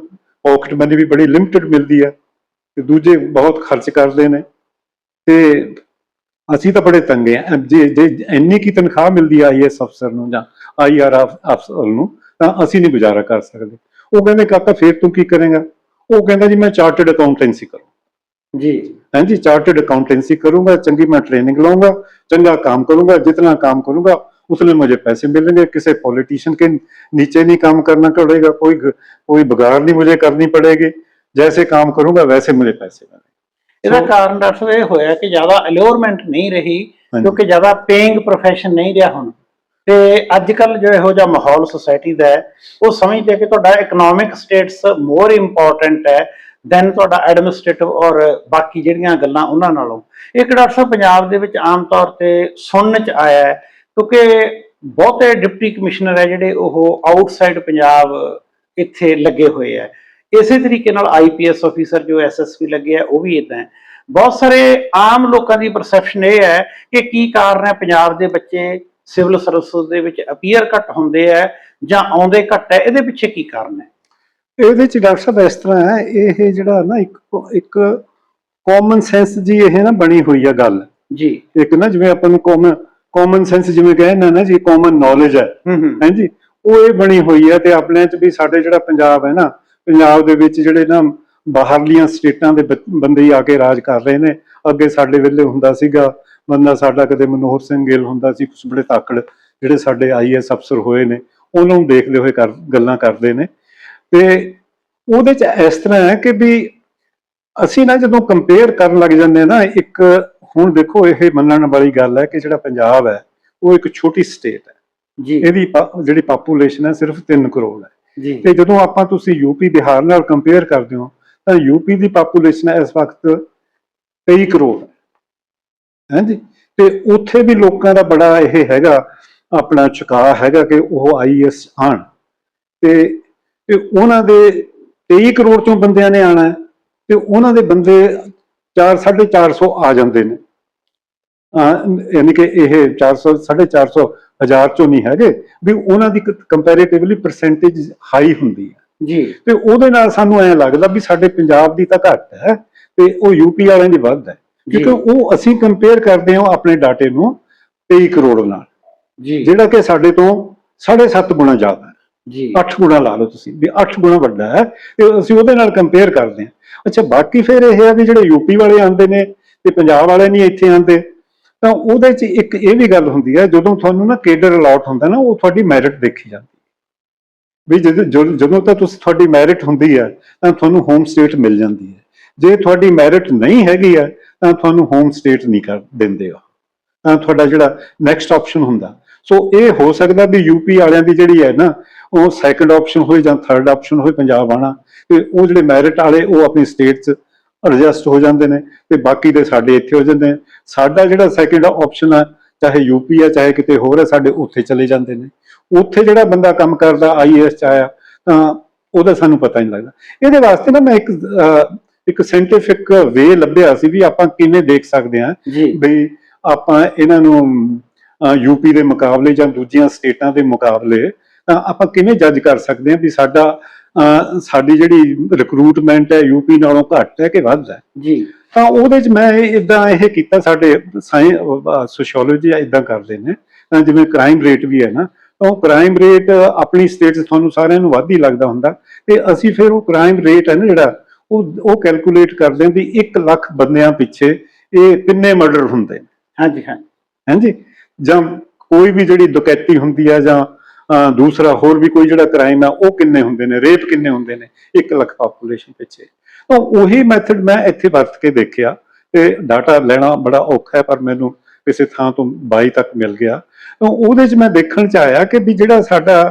ਪਾਕਟ ਮਨੀ ਵੀ ਬੜੀ ਲਿਮਟਿਡ ਮਿਲਦੀ ਹੈ ਤੇ ਦੂਜੇ ਬਹੁਤ ਖਰਚ ਕਰਦੇ ਨੇ ਤੇ ਅਸੀਂ ਤਾਂ ਬੜੇ ਤੰਗੇ ਆ ਜੇ ਜੇ ਇੰਨੀ ਕੀ ਤਨਖਾਹ ਮਿਲਦੀ ਆ ਆਈਐਸ ਅਫਸਰ ਨੂੰ ਜਾਂ ਆਈਆਰ ਅਫਸਰ ਨੂੰ ਤਾਂ ਅਸੀਂ ਨਹੀਂ ਗੁਜ਼ਾਰਾ ਕਰ ਸਕਦੇ ਉਹ ਕਹਿੰਦੇ ਕਾਕਾ ਫੇਰ ਤੂੰ ਕੀ ਕਰੇਗਾ? ਉਹ ਕਹਿੰਦਾ ਜੀ ਮੈਂ ਚਾਰਟਰਡ ਅਕਾਊਂਟੈਂਸੀ ਕਰੂੰ। ਜੀ। ਹਾਂਜੀ ਚਾਰਟਰਡ ਅਕਾਊਂਟੈਂਸੀ ਕਰੂੰਗਾ ਚੰਗੀ ਮੈਂ ਟ੍ਰੇਨਿੰਗ ਲਵਾਂਗਾ ਚੰਗਾ ਕੰਮ ਕਰੂੰਗਾ ਜਿੰਨਾ ਕੰਮ ਕਰੂੰਗਾ उसमें मुझे पैसे मिलेंगे किसी पॉलिटिशियन के नीचे नहीं काम करना पड़ेगा कोई कोई बगार नहीं मुझे करनी पड़ेगी जैसे काम करूंगा वैसे मुझे पैसे मिलेंगे ਇਹਦਾ ਕਾਰਨ ਦੱਸਦੇ ਹੋਇਆ ਕਿ ਜ਼ਿਆਦਾ ਅਲੋਰਮੈਂਟ ਨਹੀਂ ਰਹੀ ਕਿਉਂਕਿ ਜ਼ਿਆਦਾ ਪੇਇੰਗ profession ਨਹੀਂ ਰਿਹਾ ਹੁਣ। ਤੇ ਅੱਜ ਕੱਲ ਜੋ ਇਹੋ ਜਿਹਾ ਮਾਹੌਲ ਸੋਸਾਇਟੀ ਦਾ ਹੈ, ਉਹ ਸਮਝਦੇ ਆ ਕਿ ਤੁਹਾਡਾ ਇਕਨੋਮਿਕ ਸਟੇਟਸ ਮੋਰ ਇੰਪੋਰਟੈਂਟ ਹੈ ਦੈਨ ਤੁਹਾਡਾ ਐਡਮਿਨਿਸਟ੍ਰੇਟਿਵ ਔਰ ਬਾਕੀ ਜਿਹੜੀਆਂ ਗੱਲਾਂ ਉਹਨਾਂ ਨਾਲੋਂ। ਇੱਕ ਡਾਕਟਰ ਸਾਹਿਬ ਪੰਜਾਬ ਦੇ ਵਿੱਚ ਆਮ ਤੌਰ ਤੇ ਸੁਣਨ ਚ ਆਇਆ ਹੈ, ਕਿਉਂਕਿ ਬਹੁਤੇ ਡਿਪਟੀ ਕਮਿਸ਼ਨਰ ਹੈ ਜਿਹੜੇ ਉਹ ਆਊਟਸਾਈਡ ਪੰਜਾਬ ਇੱਥੇ ਲੱਗੇ ਹੋਏ ਹੈ। ਇਸੇ ਤਰੀਕੇ ਨਾਲ ਆਈਪੀਐਸ ਅਫੀਸਰ ਜੋ ਐਸਐਸਪੀ ਲੱਗੇ ਆ ਉਹ ਵੀ ਇਦਾਂ ਹੈ। ਬਹੁਤ ਸਾਰੇ ਆਮ ਲੋਕਾਂ ਦੀ ਪਰਸੈਪਸ਼ਨ ਇਹ ਹੈ ਕਿ ਕੀ ਕਾਰਨ ਹੈ ਪੰਜਾਬ ਦੇ ਬੱਚੇ ਸਿਵਲ ਸਰਵਿਸ ਦੇ ਵਿੱਚ ਅਪੀਅਰ ਘੱਟ ਹੁੰਦੇ ਆ ਜਾਂ ਆਉਂਦੇ ਘੱਟ ਹੈ ਇਹਦੇ ਪਿੱਛੇ ਕੀ ਕਾਰਨ ਹੈ? ਇਹਦੇ ਚ ਡਾਕਟਰ ਸਾਹਿਬ ਇਸ ਤਰ੍ਹਾਂ ਹੈ ਇਹ ਜਿਹੜਾ ਨਾ ਇੱਕ ਇੱਕ ਕਾਮਨ ਸੈਂਸ ਜੀ ਇਹ ਨਾ ਬਣੀ ਹੋਈ ਆ ਗੱਲ। ਜੀ। ਇੱਕ ਨਾ ਜਿਵੇਂ ਆਪਾਂ ਨੂੰ ਕਾਮਨ ਕਾਮਨ ਸੈਂਸ ਜਿਵੇਂ ਕਹਿੰਦੇ ਨਾ ਜੀ ਕਾਮਨ ਨੌਲੇਜ ਹੈ। ਹਾਂਜੀ ਉਹ ਇਹ ਬਣੀ ਹੋਈ ਹੈ ਤੇ ਆਪਣੇ ਚ ਵੀ ਸਾਡੇ ਜਿਹੜਾ ਪੰਜਾਬ ਹੈ ਨਾ ਪੰਜਾਬ ਦੇ ਵਿੱਚ ਜਿਹੜੇ ਨਾ ਬਾਹਰਲੀਆਂ ਸਟੇਟਾਂ ਦੇ ਬੰਦੇ ਆ ਕੇ ਰਾਜ ਕਰ ਰਹੇ ਨੇ। ਅੱਗੇ ਸਾਡੇ ਵੇਲੇ ਹੁੰਦਾ ਸੀਗਾ ਬੰਦਾ ਸਾਡਾ ਕਦੇ ਮਨੋਹਰ ਸਿੰਘ ਗਿੱਲ ਹੁੰਦਾ ਸੀ ਕੁਝ ਬੜੇ ਤਾਕੜ ਜਿਹੜੇ ਸਾਡੇ ਆਈਐਸ ਅਫਸਰ ਹੋਏ ਨੇ ਉਹਨਾਂ ਨੂੰ ਦੇਖਦੇ ਹੋਏ ਗੱਲਾਂ ਕਰਦੇ ਨੇ। ਤੇ ਉਹਦੇ ਚ ਇਸ ਤਰ੍ਹਾਂ ਹੈ ਕਿ ਵੀ ਅਸੀਂ ਨਾ ਜਦੋਂ ਕੰਪੇਅਰ ਕਰਨ ਲੱਗ ਜਾਂਦੇ ਨਾ ਇੱਕ ਹੁਣ ਦੇਖੋ ਇਹ ਮੰਨਣ ਵਾਲੀ ਗੱਲ ਹੈ ਕਿ ਜਿਹੜਾ ਪੰਜਾਬ ਹੈ ਉਹ ਇੱਕ ਛੋਟੀ ਸਟੇਟ ਹੈ। ਜੀ। ਇਹਦੀ ਜਿਹੜੀ ਪਾਪੂਲੇਸ਼ਨ ਹੈ ਸਿਰਫ 3 ਕਰੋੜ ਹੈ। ਜੀ। ਤੇ ਜਦੋਂ ਆਪਾਂ ਤੁਸੀਂ ਯੂਪੀ ਬਿਹਾਰ ਨਾਲ ਕੰਪੇਅਰ ਕਰਦੇ ਹੋ ਤਾਂ ਯੂਪੀ ਦੀ ਪਾਪੂਲੇਸ਼ਨ ਇਸ ਵਕਤ 23 ਕਰੋੜ ਹੈ। ਹਾਂਜੀ? ਤੇ ਉੱਥੇ ਵੀ ਲੋਕਾਂ ਦਾ ਬੜਾ ਇਹ ਹੈਗਾ ਆਪਣਾ ਝੁਕਾਅ ਹੈਗਾ ਕਿ ਉਹ ਆਈਐਸ ਆਣ। ਤੇ ਤੇ ਉਹਨਾਂ ਦੇ 23 ਕਰੋੜ ਚੋਂ ਬੰਦਿਆਂ ਨੇ ਆਣਾ ਤੇ ਉਹਨਾਂ ਦੇ ਬੰਦੇ 4 450 ਆ ਜਾਂਦੇ ਨੇ। ਆ ਯਾਨੀ ਕਿ ਇਹ 400 450 ਹਜ਼ਾਰ ਚੋਂ ਨਹੀਂ ਹੈਗੇ ਵੀ ਉਹਨਾਂ ਦੀ ਕੰਪੈਰੀਟਿਵਲੀ ਪਰਸੈਂਟੇਜ ਹਾਈ ਹੁੰਦੀ ਹੈ। ਜੀ। ਤੇ ਉਹਦੇ ਨਾਲ ਸਾਨੂੰ ਐਂ ਲੱਗਦਾ ਵੀ ਸਾਡੇ ਪੰਜਾਬ ਦੀ ਤਾਂ ਘੱਟ ਹੈ ਤੇ ਉਹ ਯੂਪੀ ਵਾਲਿਆਂ ਦੀ ਵੱਧ ਹੈ। ਕਿਉਂਕਿ ਉਹ ਅਸੀਂ ਕੰਪੇਅਰ ਕਰਦੇ ਹਾਂ ਆਪਣੇ ਡਾਟੇ ਨੂੰ 23 ਕਰੋੜ ਨਾਲ। ਜੀ। ਜਿਹੜਾ ਕਿ ਸਾਡੇ ਤੋਂ 7.5 ਗੁਣਾ ਜ਼ਿਆਦਾ। ਹੈ ਜੀ। 8 ਗੁਣਾ ਲਾ ਲਓ ਤੁਸੀਂ ਵੀ 8 ਗੁਣਾ ਵੱਡਾ ਹੈ ਤੇ ਅਸੀਂ ਉਹਦੇ ਨਾਲ ਕੰਪੇਅਰ ਕਰਦੇ ਹਾਂ। ਅੱਛਾ ਬਾਕੀ ਫਿਰ ਇਹ ਹੈ ਵੀ ਜਿਹੜੇ ਯੂਪੀ ਵਾਲੇ ਆਉਂਦੇ ਨੇ ਤੇ ਪੰਜਾਬ ਵਾਲੇ ਨਹੀਂ ਇੱਥੇ ਆਉਂਦੇ ਤਾਂ ਉਹਦੇ 'ਚ ਇੱਕ ਇਹ ਵੀ ਗੱਲ ਹੁੰਦੀ ਹੈ ਜਦੋਂ ਤੁਹਾਨੂੰ ਨਾ ਕੇਡਰ ਅਲਾਟ ਹੁੰਦਾ ਨਾ ਉਹ ਤੁਹਾਡੀ ਮੈਰਿਟ ਦੇਖੀ ਜਾਂਦੀ ਵੀ ਜਦੋਂ ਜਦੋਂ- ਜਦੋਂ ਤਾਂ ਤੁਸੀਂ ਤੁਹਾਡੀ ਮੈਰਿਟ ਹੁੰਦੀ ਹੈ ਤਾਂ ਤੁਹਾਨੂੰ ਹੋਮ ਸਟੇਟ ਮਿਲ ਜਾਂਦੀ ਹੈ। ਜੇ ਤੁਹਾਡੀ ਮੈਰਿਟ ਨਹੀਂ ਹੈਗੀ ਹੈ ਤਾਂ ਤੁਹਾਨੂੰ ਹੋਮ ਸਟੇਟ ਨਹੀਂ ਕਰ ਦਿੰਦੇ ਆ ਤਾਂ ਤੁਹਾਡਾ ਜਿਹੜਾ ਨੈਕਸਟ ਆਪਸ਼ਨ ਹੁੰਦਾ। ਸੋ ਇਹ ਹੋ ਸਕਦਾ ਵੀ ਯੂਪੀ ਵਾਲਿਆਂ ਦੀ ਜਿਹੜੀ ਹੈ ਨਾ, ਉਹ ਸੈਕੰਡ ਆਪਸ਼ਨ ਹੋਏ ਜਾਂ ਥਰਡ ਆਪਸ਼ਨ ਹੋਏ ਪੰਜਾਬ ਆਣਾ ਤੇ ਉਹ ਜਿਹੜੇ ਮੈਰਿਟ ਵਾਲੇ, ਉਹ ਆਪਣੀ ਸਟੇਟ 'ਚ ਐਡਜਸਟ ਹੋ ਜਾਂਦੇ ਨੇ, ਤੇ ਬਾਕੀ ਦੇ ਸਾਡੇ ਇੱਥੇ ਹੋ ਜਾਂਦੇ ਨੇ। ਸਾਡਾ ਜਿਹੜਾ ਸੈਕੰਡ ਆਪਸ਼ਨ ਆ, ਚਾਹੇ ਯੂਪੀ ਆ, ਚਾਹੇ ਕਿਤੇ ਹੋਰ ਹੈ ਸਾਡੇ ਉੱਥੇ ਚਲੇ ਜਾਂਦੇ ਨੇ। ਉੱਥੇ ਜਿਹੜਾ ਬੰਦਾ ਕੰਮ ਕਰਦਾ ਆਈਏਐਸ ਚ ਆਇਆ, ਤਾਂ ਉਹਦਾ ਸਾਨੂੰ ਪਤਾ ਨਹੀਂ ਲੱਗਦਾ। ਇਹਦੇ ਵਾਸਤੇ ਨਾ ਮੈਂ ਇੱਕ ਇੱਕ ਸਾਇੰਟੀਫਿਕ ਵੇ ਲੱਭਿਆ ਸੀ ਵੀ ਆਪਾਂ ਕਿਵੇਂ ਦੇਖ ਸਕਦੇ ਹਾਂ ਵੀ ਆਪਾਂ ਇਹਨਾਂ ਨੂੰ ਯੂਪੀ ਦੇ ਮੁਕਾਬਲੇ ਜਾਂ ਦੂਜੀਆਂ ਸਟੇਟਾਂ ਦੇ ਮੁਕਾਬਲੇ ਤਾਂ ਆਪਾਂ ਕਿਵੇਂ ਜੱਜ ਕਰ ਸਕਦੇ ਹਾਂ ਵੀ ਸਾਡਾ ਸਾਡੀ ਜਿਹੜੀ ਰਿਕਰੂਟਮੈਂਟ ਹੈ ਯੂਪੀ ਨਾਲੋਂ ਘੱਟ ਹੈ ਕਿ ਵੱਧ ਹੈ? ਜੀ। ਤਾਂ ਉਹਦੇ ਚ ਮੈਂ ਇਦਾਂ ਇਹ ਕੀਤਾ ਸਾਡੇ ਸੋਸ਼ੀਓਲੋਜੀ ਇਦਾਂ ਕਰਦੇ ਨੇ। ਤਾਂ ਜਿਵੇਂ ਕ੍ਰਾਈਮ ਰੇਟ ਵੀ ਹੈ ਨਾ ਤਾਂ ਉਹ ਕ੍ਰਾਈਮ ਰੇਟ ਆਪਣੀ ਸਟੇਟ ਤੁਹਾਨੂੰ ਸਾਰਿਆਂ ਨੂੰ ਵੱਧ ਹੀ ਲੱਗਦਾ ਹੁੰਦਾ। ਤੇ ਅਸੀਂ ਫਿਰ ਉਹ ਕ੍ਰਾਈਮ ਰੇਟ ਹੈ ਨਾ ਜਿਹੜਾ ਉਹ ਉਹ ਕੈਲਕੂਲੇਟ ਕਰਦੇ ਵੀ 1 ਲੱਖ ਬੰਦਿਆਂ ਪਿੱਛੇ ਇਹ ਕਿੰਨੇ ਮਰਡਰ ਹੁੰਦੇ ਨੇ। ਹਾਂਜੀ ਹਾਂ। ਹਾਂਜੀ? ਜਾਂ ਕੋਈ ਵੀ ਜਿਹੜੀ ਡਕੈਤੀ ਹੁੰਦੀ ਹੈ ਜਾਂ ਦੂਸਰਾ ਹੋਰ ਵੀ ਕੋਈ ਜਿਹੜਾ ਕ੍ਰਾਈਮ ਹੈ ਉਹ ਕਿੰਨੇ ਹੁੰਦੇ ਨੇ? ਰੇਪ ਕਿੰਨੇ ਹੁੰਦੇ ਨੇ? 1 ਲੱਖ ਪਾਪੂਲੇਸ਼ਨ ਪਿੱਛੇ। ਤਾਂ ਉਹੀ ਮੈਥਡ ਮੈਂ ਇੱਥੇ ਵਰਤ ਕੇ ਦੇਖਿਆ ਤੇ ਡਾਟਾ ਲੈਣਾ ਬੜਾ ਔਖਾ ਹੈ ਪਰ ਮੈਨੂੰ ਕਿਸੇ ਥਾਂ ਤੋਂ 22 ਤੱਕ ਮਿਲ ਗਿਆ। ਤਾਂ ਉਹਦੇ 'ਚ ਮੈਂ ਦੇਖਣ 'ਚ ਆਇਆ ਕਿ ਵੀ ਜਿਹੜਾ ਸਾਡਾ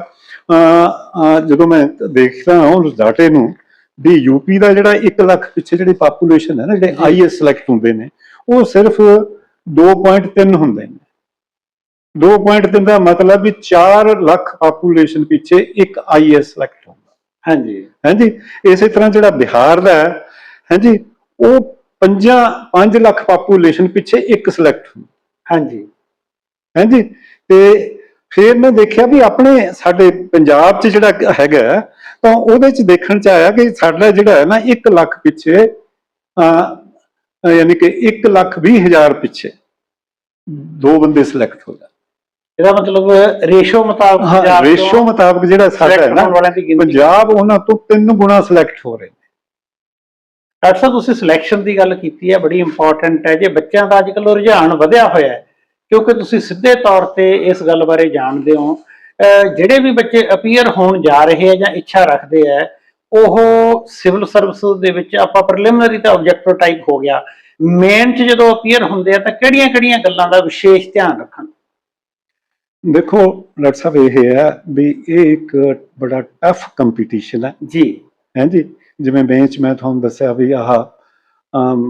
ਜਦੋਂ ਮੈਂ ਦੇਖਦਾ ਹਾਂ ਉਸ ਡਾਟੇ ਨੂੰ ਵੀ ਯੂਪੀ ਦਾ ਜਿਹੜਾ 1 ਲੱਖ ਪਿੱਛੇ ਜਿਹੜੀ ਪਾਪੂਲੇਸ਼ਨ ਹੈ ਨਾ ਜਿਹੜੇ। ਆਈਐਸ ਸਿਲੈਕਟ ਹੁੰਦੇ ਨੇ ਉਹ ਸਿਰਫ 2.3 ਹੁੰਦੇ ਨੇ। 2.3 ਦਾ ਮਤਲਬ ਵੀ 4 ਲੱਖ ਪਾਪੂਲੇਸ਼ਨ ਪਿੱਛੇ ਇੱਕ ਆਈਐਸ ਸਿਲੈਕਟ ਹੁੰਦਾ। ਹਾਂਜੀ। ਹਾਂਜੀ? ਇਸੇ ਤਰ੍ਹਾਂ ਜਿਹੜਾ ਬਿਹਾਰ ਦਾ ਹੈ ਹਾਂਜੀ ਉਹ 5 5 ਲੱਖ ਪਾਪੂਲੇਸ਼ਨ ਪਿੱਛੇ ਇੱਕ ਸਿਲੈਕਟ ਹੁੰਦਾ। ਹਾਂਜੀ। ਹਾਂਜੀ? ਤੇ ਫਿਰ ਮੈਂ ਦੇਖਿਆ ਵੀ ਆਪਣੇ ਸਾਡੇ ਪੰਜਾਬ 'ਚ ਜਿਹੜਾ ਹੈਗਾ ਤਾਂ ਉਹਦੇ 'ਚ ਦੇਖਣ 'ਚ ਆਇਆ ਕਿ ਸਾਡਾ ਜਿਹੜਾ ਹੈ ਨਾ 1 ਲੱਖ ਪਿੱਛੇ ਅਹ ਯਾਨੀ ਕਿ 1 ਲੱਖ 20 ਹਜ਼ਾਰ ਪਿੱਛੇ ਦੋ ਬੰਦੇ ਸਿਲੈਕਟ ਹੋ ਜਾਂਦੇ ਇਹਦਾ ਮਤਲਬ ਰੇਸ਼ੋ ਮੁਤਾਬਕ ਹਾਂ ਰੇਸ਼ੋ ਮੁਤਾਬਕ ਜਿਹੜਾ ਸਾਡਾ ਹੈ ਨਾ ਪੰਜਾਬ ਉਹਨਾਂ ਤੋਂ ਤਿੰਨ ਗੁਣਾ ਸਿਲੈਕਟ ਹੋ ਰਹੇ ਨੇ। ਡਾਕਟਰ ਸਾਹਿਬ ਤੁਸੀਂ ਸਿਲੈਕਸ਼ਨ ਦੀ ਗੱਲ ਕੀਤੀ ਹੈ ਬੜੀ ਇੰਪੋਰਟੈਂਟ ਹੈ। ਜੇ ਬੱਚਿਆਂ ਦਾ ਅੱਜਕੱਲ੍ਹ ਰੁਝਾਨ ਵਧਿਆ ਹੋਇਆ ਹੈ ਕਿਉਂਕਿ ਤੁਸੀਂ ਸਿੱਧੇ ਤੌਰ ਤੇ ਇਸ ਗੱਲ ਬਾਰੇ ਜਾਣਦੇ ਹੋ ਜਿਹੜੇ ਵੀ ਬੱਚੇ ਅਪੀਅਰ ਹੋਣ ਜਾ ਰਹੇ ਆ ਜਾਂ ਇੱਛਾ ਰੱਖਦੇ ਆ ਉਹ ਸਿਵਲ ਸਰਵਿਸ ਦੇ ਵਿੱਚ ਆਪਾਂ ਪ੍ਰੀਲਿਮਿਨਰੀ ਤਾਂ ਆਬਜੈਕਟਿਵ ਟਾਈਪ ਹੋ ਗਿਆ। ਮੇਨ ਚ ਜਦੋਂ ਅਪੀਅਰ ਹੁੰਦੇ ਆ ਤਾਂ ਕਿਹੜੀਆਂ-ਕਿਹੜੀਆਂ ਗੱਲਾਂ ਦਾ ਵਿਸ਼ੇਸ਼ ਧਿਆਨ ਰੱਖਣ? ਦੇਖੋ ਡਾਕਟਰ ਸਾਹਿਬ ਇਹ ਹੈ ਵੀ ਇਹ ਇੱਕ ਬੜਾ ਟਫ ਕੰਪੀਟੀਸ਼ਨ ਹੈ। ਜੀ। ਹਾਂਜੀ ਜਿਵੇਂ ਬੈਂਚ ਮੈਂ ਤੁਹਾਨੂੰ ਦੱਸਿਆ ਵੀ ਆਹ ਅਮ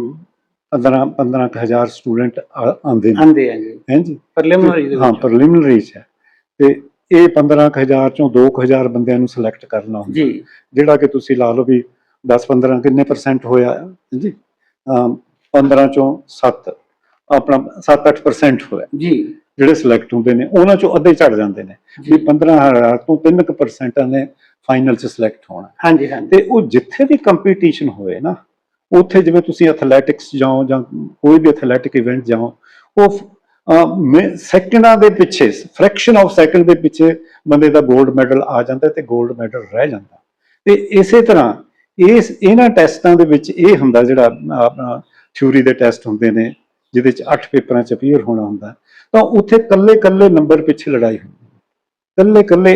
15 15 ਕੁ ਹਜ਼ਾਰ ਸਟੂਡੈਂਟ ਆਉਂਦੇ ਨੇ। ਆਂਦੇ ਆ ਜੀ। ਹਾਂਜੀ ਪ੍ਰੀਲਿਮਿਨਰੀ ਦੇ ਹਾਂ ਪ੍ਰੀਲਿਮਿਨਰੀ ਚ ਤੇ ਇਹ 15 ਕੁ ਹਜ਼ਾਰ ਚੋਂ 2 ਕੁ ਹਜ਼ਾਰ ਬੰਦਿਆਂ ਨੂੰ ਸਿਲੈਕਟ ਕਰਨਾ ਹੁੰਦਾ। ਜੀ। ਜਿਹੜਾ ਕਿ ਤੁਸੀਂ ਲਾ ਲਓ ਵੀ 10 15 ਕਿੰਨੇ ਪਰਸੈਂਟ ਹੋਇਆ ਜੀ? ਅਮ 15 ਚੋਂ 7 ਆਪਣਾ 7-8% ਹੋਇਆ। ਜੀ। ਜਿਹੜੇ ਸਿਲੈਕਟ ਹੁੰਦੇ ਨੇ ਉਹਨਾਂ ਚੋਂ ਅੱਧੇ ਚੜ ਜਾਂਦੇ ਨੇ। ਵੀ 15000 ਤੋਂ 3% ਨੇ ਫਾਈਨਲ ਚ ਸਿਲੈਕਟ ਹੋਣਾ। ਹਾਂਜੀ ਹਾਂਜੀ। ਤੇ ਉਹ ਜਿੱਥੇ ਵੀ ਕੰਪੀਟੀਸ਼ਨ ਹੋਏ ਨਾ ਉੱਥੇ ਜਿਵੇਂ ਤੁਸੀਂ ਐਥਲੈਟਿਕਸ ਜਾਓ ਜਾਂ ਕੋਈ ਵੀ ਐਥਲੈਟਿਕ ਇਵੈਂਟ ਜਾਓ ਉਹ ਸੈਕਿੰਡਾਂ ਦੇ ਪਿੱਛੇ ਫ੍ਰੈਕਸ਼ਨ ਆਫ ਸੈਕਿੰਡ ਦੇ ਪਿੱਛੇ ਬੰਦੇ ਦਾ 골ਡ ਮੈਡਲ ਆ ਜਾਂਦਾ ਤੇ 골ਡ ਮੈਡਲ ਰਹਿ ਜਾਂਦਾ। ਤੇ ਇਸੇ ਤਰ੍ਹਾਂ ਇਸ ਇਹਨਾਂ ਟੈਸਟਾਂ ਦੇ ਵਿੱਚ ਇਹ ਹੁੰਦਾ ਜਿਹੜਾ ਆਪਣਾ ਥਿਊਰੀ ਦੇ ਟੈਸਟ ਹੁੰਦੇ ਨੇ ਜਿਹਦੇ ਚ 8 ਪੇਪਰਾਂ ਚ ਅਪੀਅਰ ਹੋਣਾ ਹੁੰਦਾ ਤਾਂ ਉੱਥੇ ਕੱਲੇ ਕੱਲੇ ਨੰਬਰ ਪਿੱਛੇ ਲੜਾਈ ਹੁੰਦੀ ਹੈ। ਕੱਲੇ ਕੱਲੇ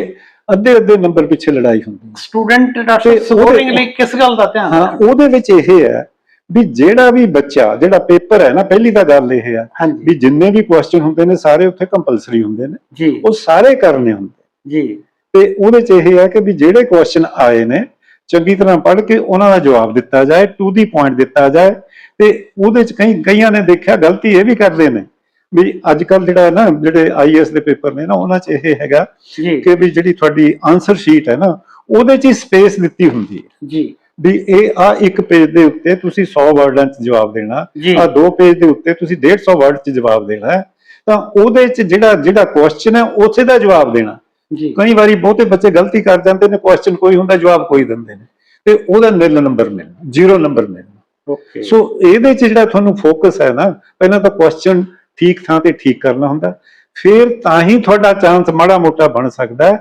ਅੱਧੇ ਅੱਧੇ ਨੰਬਰ ਪਿੱਛੇ ਲੜਾਈ ਹੁੰਦੀ ਸਟੂਡੈਂਟ ਉਹਦੇ- ਸਕੋਰਿੰਗ ਲਈ ਕਿਸ ਗੱਲ ਦਾ ਧਿਆਨ ਹਾਂ ਉਹਦੇ ਵਿੱਚ ਇਹ ਹੈ ਵੀ ਜਿਹੜਾ ਵੀ ਬੱਚਾ ਜਿਹੜਾ ਪੇਪਰ ਹੈ ਨਾ ਪਹਿਲੀ ਤਾਂ ਗੱਲ ਇਹ ਹੈ ਹਾਂਜੀ। ਵੀ ਜਿੰਨੇ ਵੀ ਕੁਐਸਚਨ ਹੁੰਦੇ ਨੇ ਸਾਰੇ ਉੱਥੇ ਕੰਪਲਸਰੀ ਹੁੰਦੇ ਨੇ। ਜੀ। ਉਹ ਸਾਰੇ ਕਰਨੇ ਹੁੰਦੇ। ਜੀ। ਤੇ ਉਹਦੇ ਚ ਇਹ ਹੈ ਕਿ ਵੀ ਜਿਹੜੇ ਕੁਐਸਚਨ ਆਏ ਨੇ ਚੰਗੀ ਤਰ੍ਹਾਂ ਪੜ੍ਹ ਕੇ ਉਹਨਾਂ ਦਾ ਜਵਾਬ ਦਿੱਤਾ ਜਾਏ ਟੂ ਦੀ ਪੁਆਇੰਟ ਦਿੱਤਾ ਜਾਏ। ਤੇ ਉਹਦੇ ਚ ਕਈ ਕਈਆਂ ਨੇ ਦੇਖਿਆ ਗਲਤੀ ਇਹ ਵੀ ਕਰਦੇ ਨੇ। ਵੀ ਅੱਜ ਕੱਲ ਜਿਹੜਾ ਹੈ ਨਾ ਜਿਹੜੇ ਆਈਐਸ ਦੇ ਪੇਪਰ ਨੇ ਨਾ ਉਹਨਾਂ ਚ ਇਹ ਹੈਗਾ ਜੀ। ਕਿ ਵੀ ਜਿਹੜੀ ਤੁਹਾਡੀ ਆਨਸਰ ਸ਼ੀਟ ਹੈ ਨਾ ਉਹਦੇ ਚ ਹੀ ਸਪੇਸ ਦਿੱਤੀ ਹੁੰਦੀ ਹੈ। ਜੀ। ਵੀ ਇਹ ਆ ਇੱਕ ਪੇਜ ਦੇ ਉੱਤੇ ਤੁਸੀਂ 100 ਵਰਡਾਂ 'ਚ ਜਵਾਬ ਦੇਣਾ ਆ ਦੋ ਪੇਜ ਦੇ ਉੱਤੇ ਤੁਸੀਂ 150 ਵਰਡ 'ਚ ਜਵਾਬ ਦੇਣਾ ਹੈ ਤਾਂ ਉਹਦੇ 'ਚ ਜਿਹੜਾ ਜਿਹੜਾ ਕੁਐਸਚਨ ਹੈ ਉਸੇ ਦਾ ਜਵਾਬ ਦੇਣਾ। ਜੀ। ਕਈ ਵਾਰੀ ਬਹੁਤੇ ਬੱਚੇ ਗਲਤੀ ਕਰ ਜਾਂਦੇ ਨੇ ਕੁਐਸਚਨ ਕੋਈ ਹੁੰਦਾ ਜਵਾਬ ਕੋਈ ਦਿੰਦੇ ਨੇ। ਤੇ ਉਹਦਾ ਨਿਲ ਨੰਬਰ ਮਿਲਣਾ ਜ਼ੀਰੋ ਨੰਬਰ ਮਿਲਣਾ। ਓਕੇ ਸੋ ਇਹਦੇ 'ਚ ਜਿਹੜਾ ਤੁਹਾਨੂੰ ਫੋਕਸ ਹੈ ਨਾ ਪਹਿਲਾਂ ਤਾਂ ਕੁਐਸਚਨ ਠੀਕ ਥਾਂ ਤੇ ਠੀਕ ਕਰਨਾ ਹੁੰਦਾ ਫਿਰ ਤਾਂ ਹੀ ਤੁਹਾਡਾ ਚਾਂਸ ਮਾੜਾ ਮੋਟਾ ਬਣ ਸਕਦਾ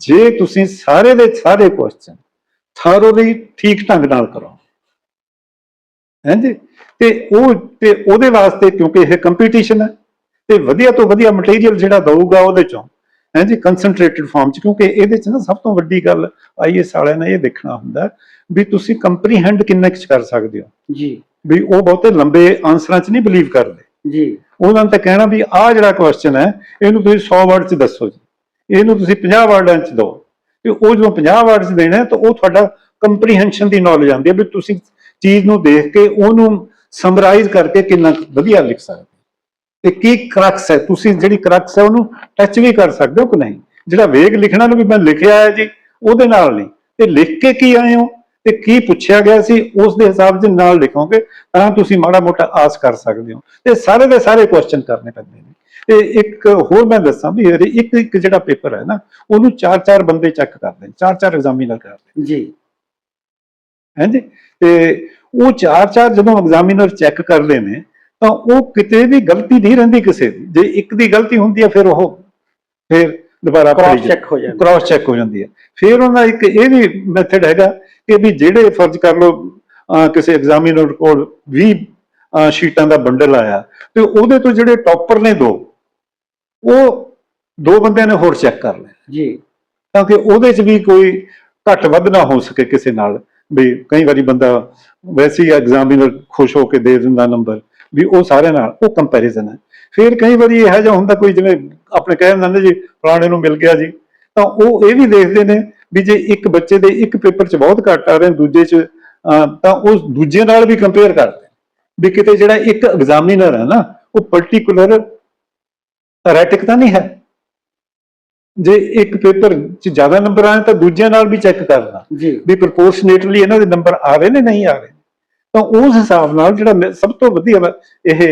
ਜੇ ਤੁਸੀਂ ਸਾਰੇ ਦੇ ਸਾਰੇ ਕੁਐਸਚਨ ਥਾਰੋਲੀ ਠੀਕ ਢੰਗ ਨਾਲ ਕਰੋ। ਹਾਂਜੀ ਤੇ ਉਹ ਤੇ ਉਹਦੇ ਵਾਸਤੇ ਕਿਉਂਕਿ ਇਹ ਕੰਪੀਟੀਸ਼ਨ ਹੈ ਤੇ ਵਧੀਆ ਤੋਂ ਵਧੀਆ ਮਟੀਰੀਅਲ ਜਿਹੜਾ ਦਊਗਾ ਉਹਦੇ ਚੋਂ ਹਾਂਜੀ ਕਨਸੈਂਟਰੇਟਡ ਫਾਰਮ ਚ ਕਿਉਂਕਿ ਇਹਦੇ ਚ ਨਾ ਸਭ ਤੋਂ ਵੱਡੀ ਗੱਲ ਆਈਐਸ ਵਾਲਿਆਂ ਨੇ ਇਹ ਦੇਖਣਾ ਹੁੰਦਾ ਵੀ ਤੁਸੀਂ ਕੰਪਰੀਹੈਂਡ ਕਿੰਨਾ ਕੁ ਕਰ ਸਕਦੇ ਹੋ। ਜੀ। ਵੀ ਉਹ ਬਹੁਤੇ ਲੰਬੇ ਆਨਸਰਾਂ 'ਚ ਨਹੀਂ ਬਲੀਵ ਕਰਦੇ। ਜੀ। ਉਹਨਾਂ ਨੇ ਤਾਂ ਕਹਿਣਾ ਵੀ ਆਹ ਜਿਹੜਾ ਕੁਐਸਚਨ ਹੈ ਇਹਨੂੰ ਤੁਸੀਂ 100 ਵਰਡ 'ਚ ਦੱਸੋ ਜੀ। ਇਹਨੂੰ ਤੁਸੀਂ 50 ਵਰਡਾਂ 'ਚ ਦਿਓ। ਤੇ ਉਹ ਜਦੋਂ 50 ਵਰਡਸ ਦੇਣਾ ਤਾਂ ਉਹ ਤੁਹਾਡਾ ਕੰਪਰੀਹੈਂਸ਼ਨ ਦੀ ਨੌਲੇਜ ਆਉਂਦੀ ਹੈ ਵੀ ਤੁਸੀਂ ਚੀਜ਼ ਨੂੰ ਦੇਖ ਕੇ ਉਹਨੂੰ ਸਮਰਾਈਜ਼ ਕਰਕੇ ਕਿੰਨਾ ਵਧੀਆ ਲਿਖ ਸਕਦੇ ਹੋ। ਤੇ ਕੀ ਕਰਕਸ ਹੈ? ਤੁਸੀਂ ਜਿਹੜੀ ਕਰਕਸ ਹੈ ਉਹਨੂੰ ਟੱਚ ਵੀ ਕਰ ਸਕਦੇ ਹੋ ਕਿ ਨਹੀਂ? ਜਿਹੜਾ ਵੇਗ ਲਿਖਣਾ ਨੂੰ ਵੀ ਮੈਂ ਲਿਖਿਆ ਹੈ ਜੀ, ਉਹਦੇ ਨਾਲ ਨਹੀਂ। ਤੇ ਲਿਖ ਕੇ ਕੀ ਆਏ ਹੋ? ਤੇ ਕੀ ਪੁੱਛਿਆ ਗਿਆ ਸੀ? ਉਸ ਦੇ ਹਿਸਾਬ ਦੇ ਨਾਲ ਲਿਖੋਗੇ ਤਾਂ ਤੁਸੀਂ ਮਾੜਾ ਮੋਟਾ ਆਸ ਕਰ ਸਕਦੇ ਹੋ। ਤੇ ਸਾਰੇ ਦੇ ਸਾਰੇ ਕੁਐਸਚਨ ਕਰਨੇ ਪੈਂਦੇ ਨੇ। ਤੇ ਇੱਕ ਹੋਰ ਮੈਂ ਦੱਸਾਂ ਵੀ ਇਹ ਇੱਕ ਇੱਕ ਜਿਹੜਾ ਪੇਪਰ ਹੈ ਨਾ ਉਹਨੂੰ ਚਾਰ ਚਾਰ ਬੰਦੇ ਚੈੱਕ ਕਰਦੇ ਨੇ ਚਾਰ ਚਾਰ ਐਗਜ਼ਾਮੀਨਰ ਕਰਦੇ ਜੀ। ਹਾਂਜੀ? ਤੇ ਉਹ ਚਾਰ ਚਾਰ ਜਦੋਂ ਐਗਜ਼ਾਮੀਨਰ ਚੈੱਕ ਕਰਦੇ ਨੇ ਤਾਂ ਉਹ ਕਿਤੇ ਵੀ ਗਲਤੀ ਨਹੀਂ ਰਹਿੰਦੀ ਕਿਸੇ ਦੀ। ਜੇ ਇੱਕ ਦੀ ਗਲਤੀ ਹੁੰਦੀ ਹੈ ਫਿਰ ਉਹ ਫਿਰ ਦੁਬਾਰਾ ਕ੍ਰਾਸ ਚੈੱਕ ਹੋ ਜਾਂਦਾ ਕ੍ਰਾਸ ਚੈੱਕ ਹੋ ਜਾਂਦੀ ਹੈ। ਫਿਰ ਉਹਨਾਂ ਦਾ ਇੱਕ ਇਹ ਵੀ ਮੈਥਡ ਹੈਗਾ ਕਿ ਵੀ ਜਿਹੜੇ ਫਰਜ਼ ਕਰ ਲਓ ਕਿਸੇ ਐਗਜ਼ਾਮੀਨਰ ਕੋਲ 20 ਅਹ ਸ਼ੀਟਾਂ ਦਾ ਬੰਡਲ ਆਇਆ ਤੇ ਉਹਦੇ ਤੋਂ ਜਿਹੜੇ ਟੌਪਰ ਨੇ ਦੋ ਉਹ ਦੋ ਬੰਦਿਆਂ ਨੇ ਹੋਰ ਚੈੱਕ ਕਰ ਲਿਆ ਜੀ। ਤਾਂ ਕਿ ਉਹਦੇ 'ਚ ਵੀ ਕੋਈ ਘੱਟ ਵੱਧ ਨਾ ਹੋ ਸਕੇ ਕਿਸੇ ਨਾਲ। ਵੀ ਕਈ ਵਾਰੀ ਬੰਦਾ ਵੈਸੇ ਹੀ ਐਗਜ਼ਾਮੀਨਰ ਖੁਸ਼ ਹੋ ਕੇ ਦੇ ਦਿੰਦਾ ਨੰਬਰ ਵੀ ਉਹ ਸਾਰਿਆਂ ਨਾਲ ਉਹ ਕੰਪੈਰੀਜ਼ਨ ਹੈ। ਫਿਰ ਕਈ ਵਾਰੀ ਇਹੋ ਜਿਹਾ ਹੁੰਦਾ ਕੋਈ ਜਿਵੇਂ ਆਪਣੇ ਕਹਿ ਦਿੰਦੇ ਜੀ ਫਲਾਣੇ ਨੂੰ ਮਿਲ ਗਿਆ ਜੀ। ਤਾਂ ਉਹ ਇਹ ਵੀ ਦੇਖਦੇ ਨੇ ਵੀ ਜੇ ਇੱਕ ਬੱਚੇ ਦੇ ਇੱਕ ਪੇਪਰ 'ਚ ਬਹੁਤ ਘੱਟ ਆ ਰਹੇ ਦੂਜੇ 'ਚ ਤਾਂ ਉਹ ਦੂਜੇ ਨਾਲ ਵੀ ਕੰਪੇਅਰ ਕਰਦੇ ਵੀ ਕਿਤੇ ਜਿਹੜਾ ਇੱਕ ਐਗਜ਼ਾਮੀਨਰ ਹੈ ਨਾ ਉਹ ਪਾਰਟਿਕੂਲਰ ਰੈਟਿਕ ਤਾਂ ਨਹੀਂ ਹੈ। ਜੇ ਇੱਕ ਪੇਪਰ 'ਚ ਜ਼ਿਆਦਾ ਨੰਬਰ ਆਏ ਤਾਂ ਦੂਜਿਆਂ ਨਾਲ ਵੀ ਚੈੱਕ ਕਰਨਾ। ਵੀ ਪ੍ਰੋਪੋਰਸ਼ਨੇਟਲੀ ਇਹਨਾਂ ਦੇ ਨੰਬਰ ਆ ਰਹੇ ਨੇ ਨਹੀਂ ਆ ਰਹੇ ਤਾਂ ਉਸ ਹਿਸਾਬ ਨਾਲ ਜਿਹੜਾ ਸਭ ਤੋਂ ਵਧੀਆ ਇਹ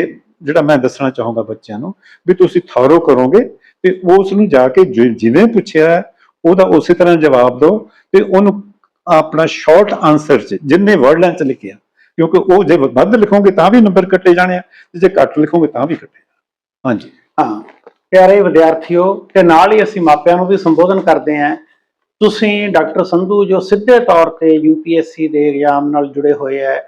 ਜਿਹੜਾ ਮੈਂ ਦੱਸਣਾ ਚਾਹੂੰਗਾ ਬੱਚਿਆਂ ਨੂੰ ਵੀ ਤੁਸੀਂ ਥੋਰੋ ਕਰੋਗੇ ਤੇ ਉਸ ਨੂੰ ਜਾ ਕੇ ਜਿਵੇਂ ਪੁੱਛਿਆ ਉਹਦਾ ਉਸੇ ਤਰ੍ਹਾਂ ਜਵਾਬ ਦਿਓ ਤੇ ਉਹਨੂੰ ਆਪਣਾ ਸ਼ਾਰਟ ਆਨਸਰ ਚ ਜਿੰਨੇ ਵਰਡਾਂ ਚ ਲਿਖਿਆ ਕਿਉਂਕਿ ਉਹ ਜੇ ਵੱਧ ਲਿਖੋਗੇ ਤਾਂ ਵੀ ਨੰਬਰ ਕੱਟੇ ਜਾਣੇ ਆ, ਤੇ ਜੇ ਘੱਟ ਲਿਖੋਗੇ ਤਾਂ ਵੀ ਕੱਟੇ ਹਾਂਜੀ। ਹਾਂ, ਪਿਆਰੇ ਵਿਦਿਆਰਥੀਓ, ਤੇ ਨਾਲ ਹੀ ਅਸੀਂ ਮਾਪਿਆਂ ਨੂੰ ਵੀ ਸੰਬੋਧਨ ਕਰਦੇ ਹਾਂ। ਤੁਸੀਂ ਡਾਕਟਰ ਸੰਧੂ ਜੋ ਸਿੱਧੇ ਤੌਰ ਤੇ ਯੂਪੀਐਸਸੀ ਦੇ ਐਗਜ਼ਾਮ ਨਾਲ ਜੁੜੇ ਹੋਏ ਹੈ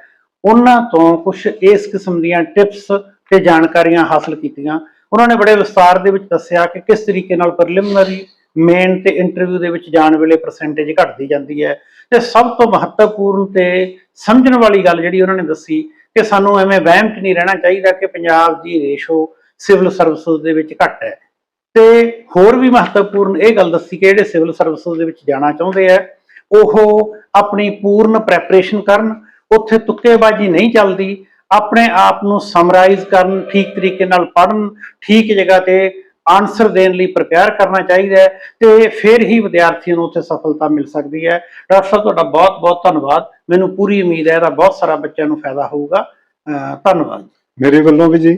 ਉਹਨਾਂ ਤੋਂ ਕੁਝ ਇਸ ਕਿਸਮ ਦੀਆਂ ਟਿਪਸ ਤੇ ਜਾਣਕਾਰੀਆਂ ਹਾਸਲ ਕੀਤੀਆਂ। ਉਹਨਾਂ ਨੇ ਬੜੇ ਵਿਸਤਾਰ ਦੇ ਵਿੱਚ ਦੱਸਿਆ ਕਿ ਕਿਸ ਤਰੀਕੇ ਨਾਲ ਪ੍ਰੀਲਿਮਿਨਰੀ ਮੇਨ ਤੇ ਇੰਟਰਵਿਊ ਦੇ ਵਿੱਚ ਜਾਣ ਵੇਲੇ ਪਰਸੈਂਟੇਜ ਘਟਦੀ ਜਾਂਦੀ ਹੈ। ਤੇ ਸਭ ਤੋਂ ਮਹੱਤਵਪੂਰਨ ਤੇ ਸਮਝਣ ਵਾਲੀ ਗੱਲ ਜਿਹੜੀ ਉਹਨਾਂ ਨੇ ਦੱਸੀ ਕਿ ਸਾਨੂੰ ਐਵੇਂ ਵਹਿਮ 'ਚ ਨਹੀਂ ਰਹਿਣਾ ਚਾਹੀਦਾ ਕਿ ਪੰਜਾਬ ਦੀ ਰੇਸ਼ੋ ਸਿਵਲ ਸਰਵਿਸਿਜ਼ ਦੇ ਵਿੱਚ ਘੱਟ ਹੈ। ਤੇ ਹੋਰ ਵੀ ਮਹੱਤਵਪੂਰਨ ਇਹ ਗੱਲ ਦੱਸੀ ਕਿ ਜਿਹੜੇ ਸਿਵਲ ਸਰਵਿਸਿਜ਼ ਦੇ ਵਿੱਚ ਜਾਣਾ ਚਾਹੁੰਦੇ ਆ, ਉਹ ਆਪਣੀ ਪੂਰਨ ਪ੍ਰੈਪਰੇਸ਼ਨ ਕਰਨ, ਉੱਥੇ ਤੁੱਕੇਬਾਜ਼ੀ ਨਹੀਂ ਚੱਲਦੀ, ਆਪਣੇ ਆਪ ਨੂੰ ਸਮਰਾਈਜ਼ ਕਰਨ, ਠੀਕ ਤਰੀਕੇ ਨਾਲ ਪੜਨ ਠੀਕ ਜਗ੍ਹਾ ਤੇ ਆਨਸਰ ਦੇਣ ਲਈ ਪ੍ਰਪੇਅਰ ਕਰਨਾ ਚਾਹੀਦਾ ਹੈ ਤੇ ਫਿਰ ਹੀ ਵਿਦਿਆਰਥੀਆਂ ਨੂੰ ਉੱਥੇ ਸਫਲਤਾ ਮਿਲ ਸਕਦੀ ਹੈ। ਡਾਕਟਰ ਸਾਹਿਬ, ਤੁਹਾਡਾ ਬਹੁਤ ਬਹੁਤ ਧੰਨਵਾਦ। ਮੈਨੂੰ ਪੂਰੀ ਉਮੀਦ ਹੈ ਇਹਦਾ ਬਹੁਤ ਸਾਰਾ ਬੱਚਿਆਂ ਨੂੰ ਫਾਇਦਾ ਹੋਊਗਾ। ਧੰਨਵਾਦ। ਮੇਰੇ ਵੱਲੋਂ ਵੀ ਜੀ।